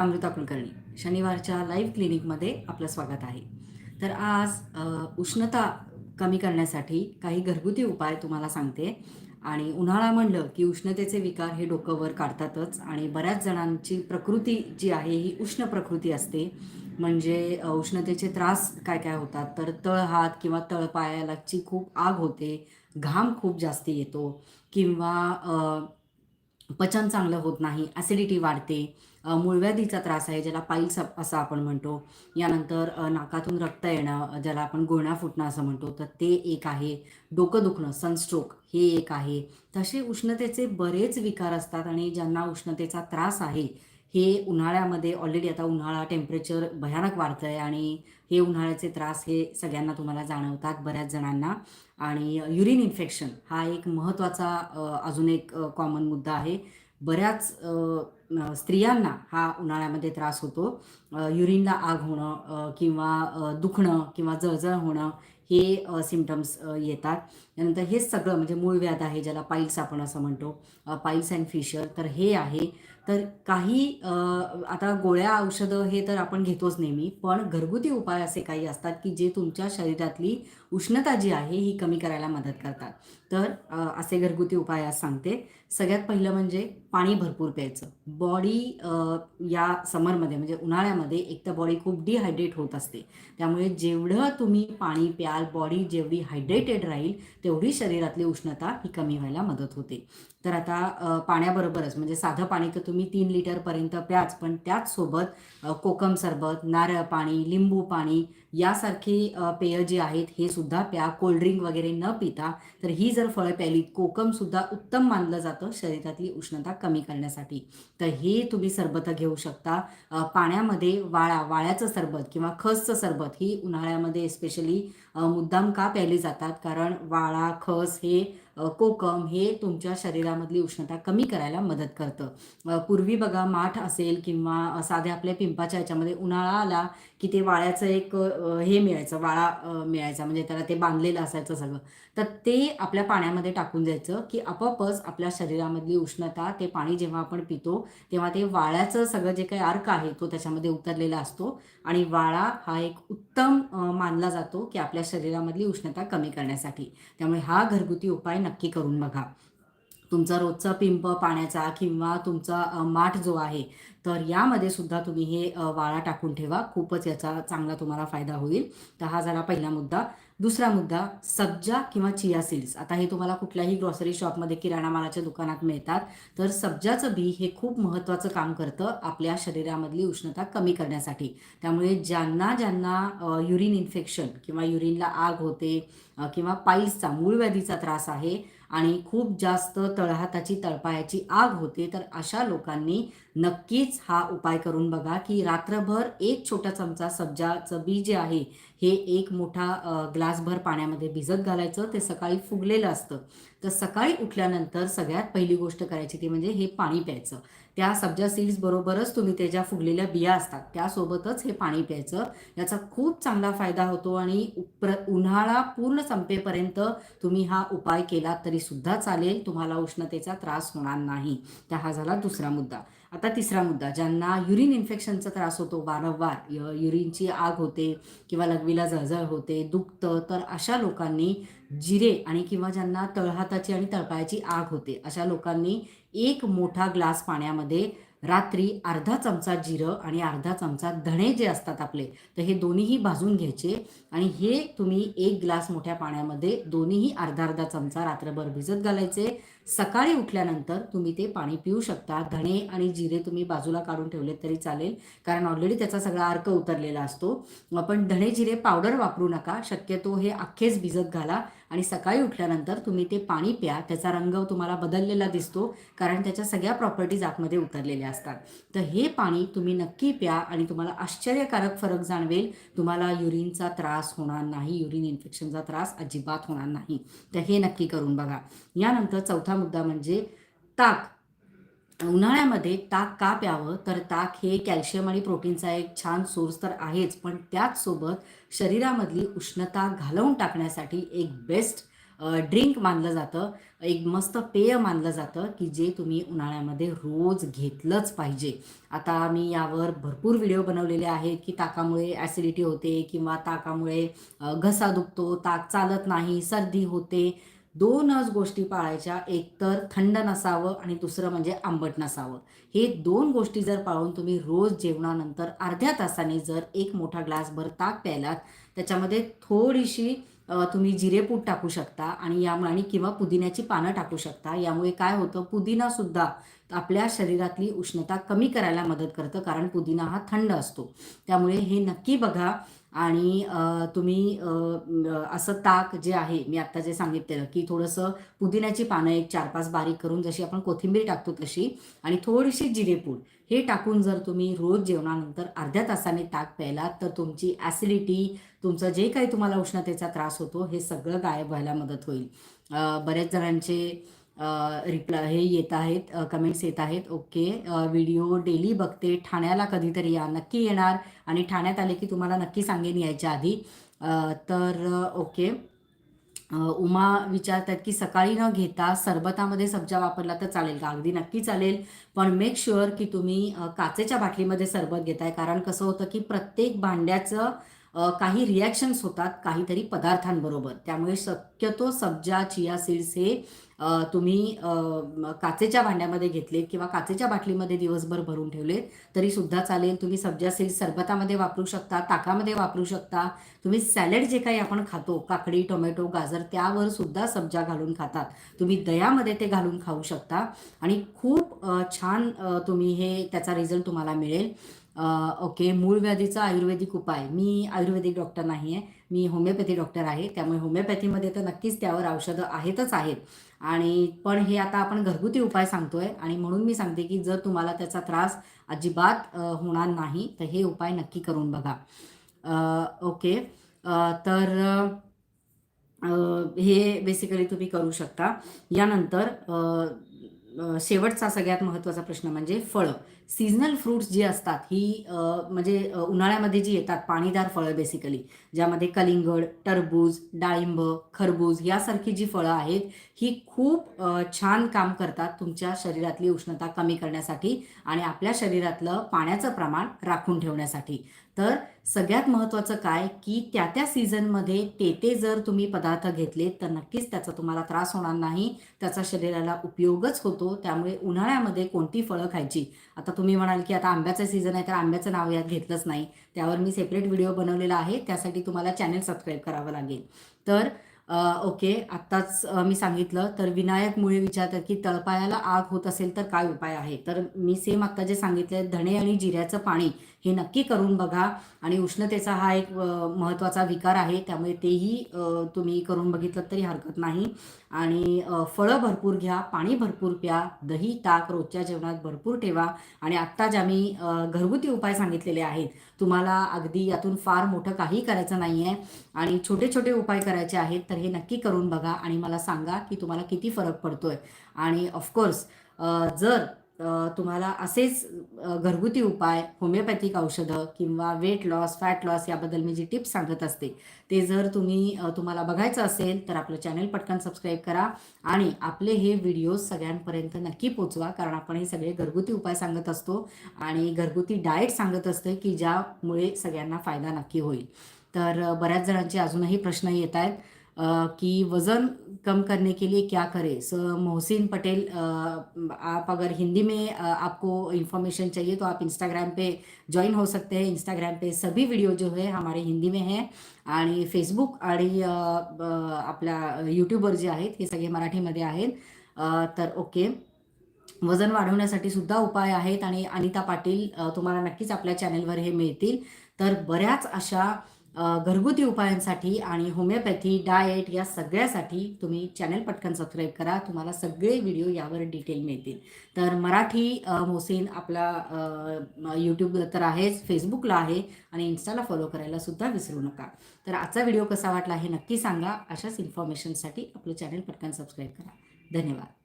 Amruta Kulkarni. शनिवारच्या live क्लिनिकमध्ये आपलं स्वागत आहे. तर आज उष्णता कमी करण्यासाठी काही घरगुती उपाय तुम्हाला सांगते. आणि उन्हाळा म्हणलं की उष्णतेचे विकार हे डोकं वर काढतातच. आणि बऱ्याच जणांची प्रकृती जी आहे ही उष्ण प्रकृती असते. म्हणजे उष्णतेचे त्रास काय काय होतात? तर तळहात किंवा तळपायालाची खूप आग होते. घाम खूप जास्ती येतो. किंवा पचन चांगलं होत नाही ॲसिडिटी वाढते मूळव्याधीचा त्रास आहे ज्याला पाईल्स असं आपण म्हणतो. यानंतर नाकातून रक्त येणं ज्याला आपण गोण्या फुटणं असं म्हणतो तर ते एक आहे. डोकं दुखणं सनस्ट्रोक हे एक आहे. तसे उष्णतेचे बरेच विकार असतात आणि ज्यांना उष्णतेचा त्रास आहे हे उन्हाळ्यामध्ये ऑलरेडी आता उन्हाळा टेम्परेचर भयानक वाढतं आहे आणि हे उन्हाळ्याचे त्रास हे सगळ्यांना तुम्हाला जाणवतात बऱ्याच जणांना. आणि युरिन इन्फेक्शन हा एक महत्त्वाचा अजून एक कॉमन मुद्दा आहे. बऱ्याच स्त्रियांना हा उन्हाळ्यामध्ये त्रास होतो. युरिनला आग होणं किंवा दुखणं किंवा जळजळ होणं हे सिमटम्स येतात. त्यानंतर हे सगळं म्हणजे मूळ व्याध आहे ज्याला पाईल्स आपण असं म्हणतो. पाईल्स अँड फिशर तर हे आहे. तर काही आता गोळ्या औषधं हे तर आपण घेतोच नेहमी पण घरगुती उपाय असे काही असतात की जे तुमच्या शरीरातली उष्णता जी आहे ही कमी करायला मदत करतात. तर असे घरगुती उपाय आज सांगते. सगळ्यात पहिलं म्हणजे पाणी भरपूर प्यायचं. बॉडी या समरमध्ये म्हणजे उन्हाळ्यामध्ये एक तर बॉडी खूप डिहायड्रेट होत असते. त्यामुळे जेवढं तुम्ही पाणी प्याल बॉडी जेवढी हायड्रेटेड राहील तेवढी शरीरातली उष्णता ही कमी व्हायला मदत होते. तर आता पाण्याबरोबरच म्हणजे साधं पाणी तर तुम्ही तीन लिटरपर्यंत प्याच पण त्याचसोबत कोकम सरबत नारळ पाणी लिंबू पाणी यासारखी पेय जी आहेत हे सुद्धा प्या कोल्ड्रिंक वगैरे न पिता तर ही जर फळं प्यालीत कोकमसुद्धा उत्तम मानलं जातं शरीरातली उष्णता कमी करण्यासाठी. तर हे तुम्ही सरबतं घेऊ शकता. पाण्यामध्ये वाळा वाळ्याचं सरबत किंवा खसचं सरबत ही उन्हाळ्यामध्ये स्पेशली मुद्दाम का प्यायली जातात? कारण वाळा खस हे कोकम हे तुमच्या शरीरामधली उष्णता कमी करायला मदत करतं. पूर्वी बघा माठ असेल किंवा साध्या आपल्या पिंपाच्या याच्यामध्ये उन्हाळा आला की ते वाळ्याचं एक हे मिळायचं वाळा मिळायचा. म्हणजे त्याला ते बांधलेलं असायचं सगळं. तर ते आपल्या पाण्यामध्ये टाकून द्यायचं की आपोआपच आपल्या शरीरामधली उष्णता ते पाणी जेव्हा आपण पितो तेव्हा ते वाळ्याचं सगळं जे काही अर्क आहे तो त्याच्यामध्ये उतरलेला असतो. आणि वाळा हा एक उत्तम मानला जातो की आपल्या शरीरामधली उष्णता कमी करण्यासाठी. त्यामुळे हा घरगुती उपाय नक्की करून बघा. तुमचा रोजचा पिंप पाण्याचा किंवा तुमचा माठ जो आहे तर यामध्ये सुद्धा तुम्ही हे वाळा टाकून ठेवा. खूपच याचा चांगला तुम्हाला फायदा होईल. तर हा झाला पहिला मुद्दा. दुसरा मुद्दा सब्जा किंवा चिया सीड्स. आता हे तुम्हाला कुठल्याही ग्रॉसरी शॉपमध्ये किराणा मालाच्या दुकानात मिळतात. तर सब्जाचं बी हे खूप महत्त्वाचं काम करतं आपल्या शरीरामधली उष्णता कमी करण्यासाठी. त्यामुळे ज्यांना ज्यांना युरिन इन्फेक्शन किंवा युरिनला आग होते किंवा पाईल्सचा मूळव्याधीचा त्रास आहे आणि खूप जास्त तळहाताची तळपायाची आग होते तर अशा लोकांनी नक्कीच हा उपाय करून बघा की रात्रभर एक छोटा चमचा सब्जाचं बी जे आहे हे एक मोठा ग्लासभर पाण्यामध्ये भिजत घालायचं ते सकाळी फुगलेलं असतं. तर सकाळी उठल्यानंतर सगळ्यात पहिली गोष्ट करायची ती म्हणजे हे पाणी प्यायचं. त्या सब्जा सीड्स बरोबरच तुम्ही ते ज्या फुगलेल्या बिया असतात त्यासोबतच हे पाणी प्यायचं. याचा खूप चांगला फायदा होतो आणि प्र उन्हाळा पूर्ण संपेपर्यंत तुम्ही हा उपाय केला तरी सुद्धा चालेल. तुम्हाला उष्णतेचा त्रास होणार नाही. तर हा झाला दुसरा मुद्दा. आता तिसरा मुद्दा ज्यांना युरिन इन्फेक्शनचा त्रास होतो वारंवार य- युरिनची आग होते किंवा लघवीला जळजळ होते दुखतं तर अशा लोकांनी जिरे आणि किंवा ज्यांना तळहाताची आणि तळपायाची आग होते अशा लोकांनी एक मोठा ग्लास पाण्यामध्ये रात्री अर्धा चमचा जिरं आणि अर्धा चमचा धणे जे असतात आपले तर हे दोन्हीही भाजून घ्यायचे आणि हे तुम्ही एक ग्लास मोठ्या पाण्यामध्ये दोन्हीही अर्धा अर्धा चमचा रात्रभर भिजत घालायचे. सकाळी उठल्यानंतर तुम्ही ते पाणी पिऊ शकता. धणे आणि जिरे तुम्ही बाजूला काढून ठेवले तरी चालेल कारण ऑलरेडी त्याचा सगळा अर्क उतरलेला असतो. पण धणे जिरे पावडर वापरू नका. शक्यतो हे अख्खेच भिजत घाला आणि सकाळी उठल्यानंतर तुम्ही ते पाणी प्या. त्याचा रंग तुम्हाला बदललेला दिसतो कारण त्याच्या सगळ्या प्रॉपर्टीज आतमध्ये उतरलेल्या असतात. तर हे पाणी तुम्ही नक्की प्या आणि तुम्हाला आश्चर्यकारक फरक जाणवेल. तुम्हाला युरिनचा त्रास होणार नाही. युरिन इन्फेक्शनचा त्रास अजिबात होणार नाही. तर हे नक्की करून बघा. यानंतर चौथा मुद्दा म्हणजे ताक. उन्हाळ्यामध्ये ताक का प्यावं? तर ताक हे कॅल्शियम आणि प्रोटीनचा एक छान सोर्स तर आहेच पण त्याचसोबत शरीरामधली उष्णता घालवून टाकण्यासाठी एक बेस्ट ड्रिंक मानलं जातं. एक मस्त पेय मानलं जातं की जे तुम्ही उन्हाळ्यामध्ये रोज घेतलंच पाहिजे. आता मी यावर भरपूर व्हिडिओ बनवलेले आहेत की ताकामुळे ॲसिडिटी होते किंवा ताकामुळे घसा दुखतो ताक चालत नाही सर्दी होते. दोनच गोष्टी पाळायच्या. एक तर थंड नसावं आणि दुसरं म्हणजे आंबट नसावं. हे दोन गोष्टी जर पाळून तुम्ही रोज जेवणानंतर अर्ध्या तासाने जर एक मोठा ग्लासभर ताक प्यायलात त्याच्यामध्ये थोडीशी तुम्ही जिरेपूट टाकू शकता आणि यामुळे आणि किंवा पुदिन्याची पानं टाकू शकता. यामुळे काय होतं? पुदिनासुद्धा आपल्या शरीरातली उष्णता कमी करायला मदत करतं कारण पुदिना हा थंड असतो. त्यामुळे हे नक्की बघा आणि तुम्ही असं ताक जे आहे मी आत्ता जे सांगितलेलं की थोडंसं पुदिन्याची पानं एक चार पाच बारीक करून जशी आपण कोथिंबीर टाकतो तशी आणि थोडीशी जिरेपूड हे टाकून जर तुम्ही रोज जेवणानंतर अर्ध्या तासाने ताक प्यायलात तर तुमची ॲसिडिटी तुमचं जे काही तुम्हाला उष्णतेचा त्रास होतो हे सगळं गायब व्हायला मदत होईल. बऱ्याच जणांचे रिप्लाय हे येत आहेत कमेंट्स येत आहेत. ओके व्हिडिओ डेली बघते. ठाण्याला कधीतरी या नक्की येणार. आणि ठाण्यात आले की तुम्हाला नक्की सांगेन यायच्या आधी. तर ओके उमा विचारतात की सकाळी न घेता सरबतामध्ये सब्जा वापरला तर चालेल का? अगदी नक्की चालेल. पण मेक शुअर की तुम्ही काचेच्या बाटलीमध्ये सरबत घेताय. कारण कसं होतं की प्रत्येक भांड्याचं काही रिॲक्शन्स होतात काहीतरी पदार्थांबरोबर. त्यामुळे शक्यतो सब्जा चिया सीड्स हे तुम्ही काचेच्या भांड्यामध्ये घेतलेत किंवा काचेच्या बाटलीमध्ये दिवसभर भरून ठेवलेत तरी सुद्धा चालेल. तुम्ही सब्जा सीड्स सरबतामध्ये वापरू शकता ताकामध्ये वापरू शकता. तुम्ही सॅलड जे काही आपण खातो काकडी टोमॅटो गाजर त्यावर सुद्धा सब्जा घालून खातात. तुम्ही दह्यामध्ये ते घालून खाऊ शकता. आणि खूप छान तुम्ही हे त्याचा रिझल्ट तुम्हाला मिळेल. ओके मूळ व्याधीचा आयुर्वेदिक उपाय. मी आयुर्वेदिक डॉक्टर नाही आहे मी होमिओपॅथी डॉक्टर आहे. त्यामुळे होमिओपॅथीमध्ये तर नक्कीच त्यावर औषधं आहेतच आहेत. आणि पण हे आता आपण घरगुती उपाय सांगतोय आणि म्हणून मी सांगते की जर तुम्हाला त्याचा त्रास अजिबात होणार नाही तर हे उपाय नक्की करून बघा. अ, ओके. तर हे बेसिकली तुम्ही करू शकता. यानंतर शेवटचा सगळ्यात महत्त्वाचा प्रश्न म्हणजे फळं. सीझनल फ्रूट्स जी असतात ही म्हणजे उन्हाळ्यामध्ये जी येतात पाणीदार फळं बेसिकली ज्यामध्ये कलिंगड टरबूज डाळिंब खरबूज यासारखी जी फळं आहेत ही खूप छान काम करतात तुमच्या शरीरातली उष्णता कमी करण्यासाठी आणि आपल्या शरीरातलं पाण्याचं प्रमाण राखून ठेवण्यासाठी. तर सगळ्यात महत्त्वाचं काय की त्या त्या सीझनमध्ये ते ते जर तुम्ही पदार्थ घेतलेत तर नक्कीच त्याचा तुम्हाला त्रास होणार नाही त्याचा शरीराला उपयोगच होतो त्यामुळे उन्हाळ्यामध्ये कोणती फळं खायची? आता तुम्ही म्हणाल की आता आंब्याचं सीझन आहे तर आंब्याचं नाव यात घेतलंच नाही. त्यावर मी सेपरेट व्हिडिओ बनवलेला आहे त्यासाठी तुम्हाला चॅनल सबस्क्राईब करावं लागेल. तर ओके आत्ताच मी सांगितलं तर विनायक मुळे विचारतात की तळपायाला आग होत असेल तर काय उपाय आहे? तर मी सेम आत्ता जे सांगितले धणे आणि जिऱ्याचं पाणी हे नक्की करून बघा. आणि उष्णतेचा हा एक महत्त्वाचा विकार आहे. त्यामुळे तेही तुम्ही करून बघितलं तरी हरकत नाही. आणि फळं भरपूर घ्या पाणी भरपूर प्या दही ताक रोजच्या जेवणात भरपूर ठेवा. आणि आत्ता ज्या मी घरगुती उपाय सांगितलेले आहेत तुम्हाला अगदी यातून फार मोठं काही करायचं नाही आहे आणि छोटे छोटे उपाय करायचे आहेत तर हे नक्की करून बघा. आणि मला सांगा की तुम्हाला किती फरक पडतोय. आणि ऑफकोर्स जर तुम्हाला असेच घरगुती उपाय होमिओपॅथिक औषधं किंवा वेट लॉस फॅट लॉस याबद्दल मी जी टिप्स सांगत असते ते जर तुम्ही तुम्हाला बघायचं असेल तर आपलं चॅनल पटकन सबस्क्राईब करा आणि आपले हे व्हिडिओज सगळ्यांपर्यंत नक्की पोचवा कारण आपण हे सगळे घरगुती उपाय सांगत असतो आणि घरगुती डाएट सांगत असते की ज्यामुळे सगळ्यांना फायदा नक्की होईल. तर बऱ्याच जणांचे अजूनही प्रश्न येत आहेत. कि वज़न कम करने के लिए क्या करें? सो मोहसिन पटेल आप अगर हिंदी में आपको इन्फॉर्मेशन चाहिए तो आप इंस्टाग्राम पे जॉईन हो सकते हैं। इंस्टाग्राम पे सभी व्हिडिओ जो है हमारे हिंदी में है आणि फेसबुक आणि आपल्या यूट्यूबवर जे आहेत हे सगळे मराठीमध्ये आहेत. तर ओके वजन वाढवण्यासाठी सुद्धा उपाय आहेत आणि अनिता पाटील तुम्हाला नक्कीच आपल्या चॅनेलवर हे मिळतील. तर बऱ्याच अशा घरगुती उपायांसाठी आणि होमिओपॅथी डाएट या सगळ्यासाठी तुम्ही चॅनल पटकन सबस्क्राईब करा. तुम्हाला सगळे व्हिडिओ यावर डिटेल मिळतील. तर मराठी अ, मोसेन आपला यूट्यूब तर आहेच फेसबुकला आहे आणि इन्स्टाला फॉलो करायला सुद्धा विसरू नका. तर आजचा व्हिडिओ कसा वाटला हे नक्की सांगा. अशाच इन्फॉर्मेशनसाठी आपलं चॅनल पटकन सबस्क्राईब करा. धन्यवाद.